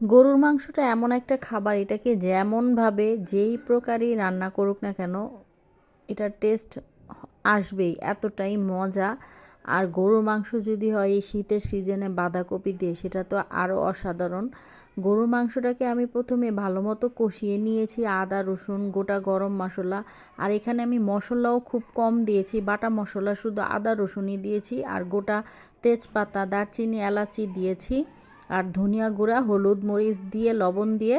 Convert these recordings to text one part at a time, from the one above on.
গরুর মাংসটা এমন একটা খাবার, এটাকে যেমনভাবে যেই প্রকারই রান্না করুক না কেন, এটার টেস্ট আসবেই, এতটাই মজা। আর গরুর মাংস যদি হয়, এই শীতের সিজনে বাঁধাকপি দিয়ে, সেটা তো আরও অসাধারণ। গরুর মাংসটাকে আমি প্রথমে ভালো মতো কষিয়ে নিয়েছি, আদা, রসুন, গোটা গরম মশলা। আর এখানে আমি মশলাও খুব কম দিয়েছি, বাটা মশলা শুধু আদা, রসুনই দিয়েছি। আর গোটা তেজপাতা, দারচিনি, এলাচি দিয়েছি। আর ধনিয়া গুঁড়া, হলুদ মরিচ দিয়ে, লবণ দিয়ে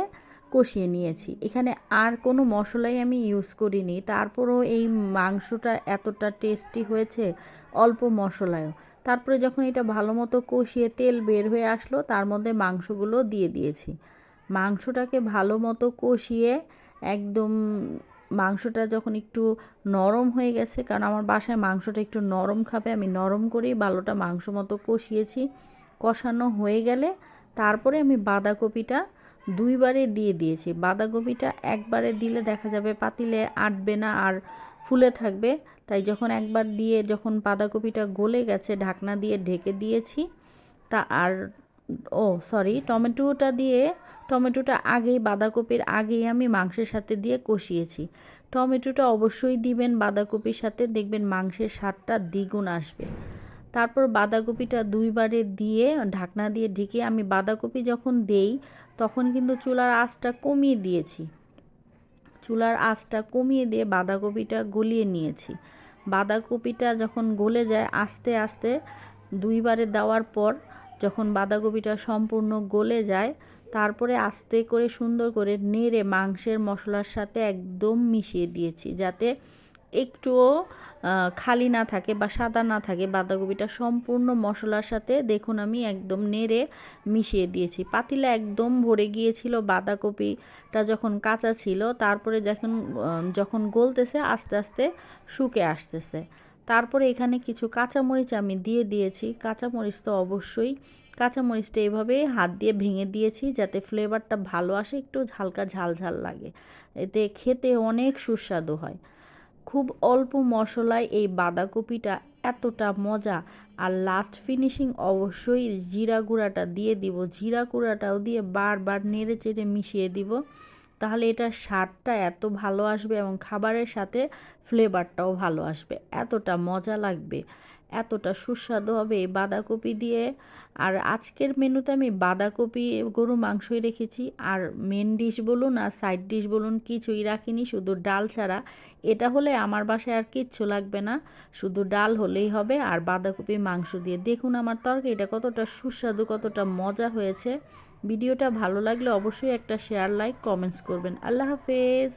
কষিয়ে নিয়েছি। এখানে আর কোনো মশলাই আমি ইউজ করিনি। তারপরও এই মাংসটা এতটা টেস্টি হয়েছে, অল্প মশলায়ও। তারপরে যখন এটা ভালো মতো কষিয়ে তেল বের হয়ে আসলো, তার মধ্যে মাংসগুলো দিয়ে দিয়েছি। মাংসটাকে ভালো মতো কষিয়ে একদম মাংসটা যখন একটু নরম হয়ে গেছে, কারণ আমার বাসায় মাংসটা একটু নরম খাবে, আমি নরম করেই ভালোটা মাংস মতো কষিয়েছি। কষানো হয়ে গেলে তারপরে আমি বাঁধাকপিটা দুইবারে দিয়ে দিয়েছি। বাঁধাকপিটা একবারে দিলে দেখা যাবে পাতিলে আটবে না আর ফুলে থাকবে। তাই যখন একবার দিয়ে যখন বাঁধাকপিটা গলে গেছে, ঢাকনা দিয়ে ঢেকে দিয়েছি, তা আর, ও সরি, টমেটোটা দিয়ে, টমেটোটা আগেই, বাঁধাকপির আগেই আমি মাংসের সাথে দিয়ে কষিয়েছি। টমেটোটা অবশ্যই দিবেন বাঁধাকপির সাথে, দেখবেন মাংসের স্বাদটা দ্বিগুণ আসবে। তারপর বাঁধাকপিটা দুইবারে দিয়ে, ঢাকনা দিয়ে ঢেকে আমি বাঁধাকপি যখন দেই, তখন কিন্তু চুলার আঁচটা কমিয়ে দিয়েছি। চুলার আঁচটা কমিয়ে দিয়ে বাঁধাকপিটা গলিয়ে নিয়েছি। বাঁধাকপিটা যখন গলে যায়, আস্তে আস্তে দুইবারে দেওয়ার পর যখন বাঁধাকপিটা সম্পূর্ণ গলে যায়, তারপরে আস্তে করে সুন্দর করে নেড়ে মাংসের মশলার সাথে একদম মিশিয়ে দিয়েছি, যাতে একটুও খালি না থাকে বা সাদা না থাকে বাঁধাকপিটা সম্পূর্ণ মশলার সাথে দেখুন আমি একদম নেড়ে মিশিয়ে দিয়েছি। পাতিলা একদম ভরে গিয়েছিল বাঁধাকপিটা যখন কাঁচা ছিল, তারপরে যখন যখন গলতেছে আস্তে আস্তে শুকে আসতেছে। তারপরে এখানে কিছু কাঁচামরিচ আমি দিয়ে দিয়েছি। কাঁচামরিচ তো অবশ্যই, কাঁচামরিচটা এইভাবে হাত দিয়ে ভেঙে দিয়েছি যাতে ফ্লেভারটা ভালো আসে, একটু হালকা ঝাল ঝাল লাগে। এতে খেতে অনেক সুস্বাদু হয়। খুব অল্প মশলায় এই বাঁধাকপিটা এতটা মজা। আর লাস্ট ফিনিশিং অবশ্যই জিরা গুঁড়াটা দিয়ে দিব। জিরা গুঁড়াটাও দিয়ে বারবার নেড়ে চেড়ে মিশিয়ে দিব। তাহলে এটার স্বাদটা এত ভালো আসবে এবং খাবারের সাথে ফ্লেভারটাও ভালো আসবে। এতটা মজা লাগবে, এতটা সুস্বাদু হবে এই বাঁধাকপি দিয়ে। আর আজকের মেনুতে আমি বাঁধাকপি, গরু মাংসই রেখেছি। আর মেন ডিশ বলুন আর সাইড ডিশ বলুন কিছুই রাখিনি, শুধু ডাল ছাড়া। এটা হলে আমার বাসায় আর কিচ্ছু লাগবে না, শুধু ডাল হলেই হবে। আর বাঁধাকপি মাংস দিয়ে দেখুন আমার তরকারি এটা কতটা সুস্বাদু, কতটা মজা হয়েছে। ভিডিওটা ভালো লাগলে অবশ্যই একটা শেয়ার লাইক কমেন্টস করবেন। আল্লাহ হাফেজ।